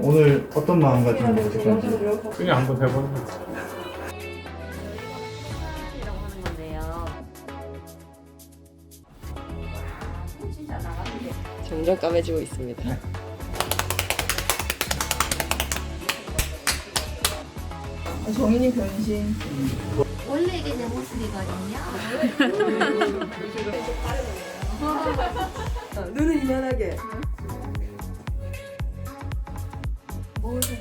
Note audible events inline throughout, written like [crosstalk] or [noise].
오늘 어떤 마음가짐으로 오실 건지 그냥 한번 해보는 거지. 이라고 하는 건데요. 점점 까매지고 있습니다. 정인이 변신. 원래 이게 내 모습이거든요. 눈은 이만하게. Боже,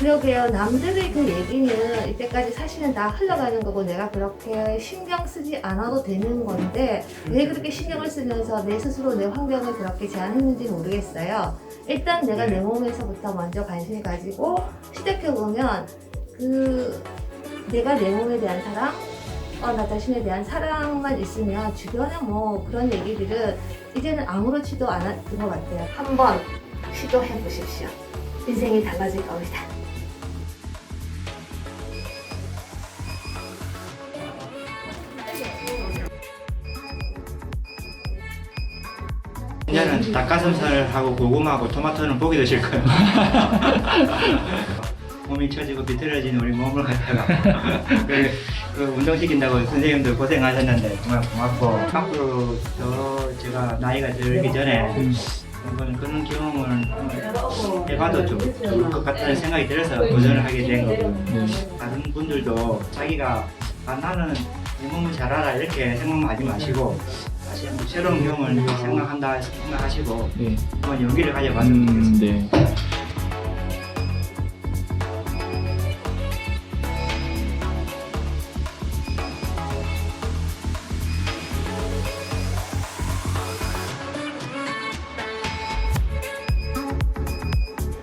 그러게요. 남들의 그 얘기는 이때까지 사실은 다 흘러가는 거고 내가 그렇게 신경 쓰지 않아도 되는 건데 왜 그렇게 신경을 쓰면서 내 스스로 내 환경을 그렇게 제한했는지 모르겠어요. 일단 내가 내 몸에서부터 먼저 관심을 가지고 시작해보면 그 내가 내 몸에 대한 사랑 어, 나 자신에 대한 사랑만 있으면 주변에 뭐 그런 얘기들은 이제는 아무렇지도 않았던 것 같아요. 한번 시도해 보십시오. 인생이 달라질 겁니다. 이제는 닭가슴살하고 고구마하고 토마토는 보기 드실 거예요. [laughs] 몸이 처지고 비틀어진 우리 몸을 갖다가 그, 그 운동시킨다고 선생님들 고생하셨는데 정말 고맙고. 앞으로 더 제가 나이가 들기 전에 한번 그런 경험을 해봐도 좀 좋을 것 같다는 생각이 들어서 도전을 하게 된 거고. 다른 분들도 자기가 아, 나는 내 몸을 잘 알아 이렇게 생각하지 마시고 다시 한번 새로운 경험을 생각한다 생각하시고 네. 한번 용기를 가져봤으면 좋겠습니다. 네.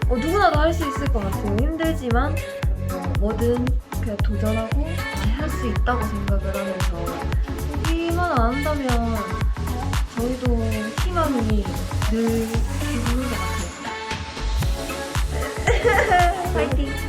어, 누구나 다할수 있을 것 같아요. 힘들지만 어, 뭐든 그냥 도전하고 할 수 있다고 생각을 하면서 여기만 안 한다면 저희도 희망이 늘 있는 것 같아요. [laughs] 파이팅!